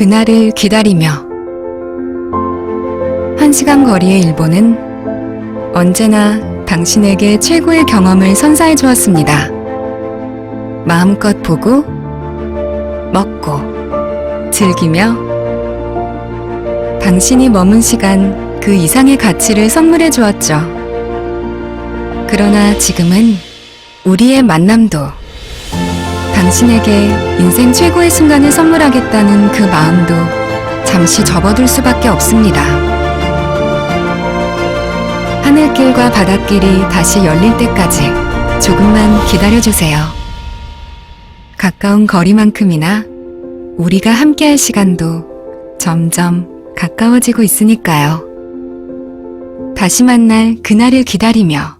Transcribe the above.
그날을 기다리며 한 시간 거리의 일본은 언제나 당신에게 최고의 경험을 선사해 주었습니다. 마음껏 보고, 먹고, 즐기며 당신이 머문 시간 그 이상의 가치를 선물해 주었죠. 그러나 지금은 우리의 만남도 당신에게 인생 최고의 순간을 선물하겠다는 그 마음도 잠시 접어둘 수밖에 없습니다. 하늘길과 바닷길이 다시 열릴 때까지 조금만 기다려주세요. 가까운 거리만큼이나 우리가 함께할 시간도 점점 가까워지고 있으니까요. 다시 만날 그날을 기다리며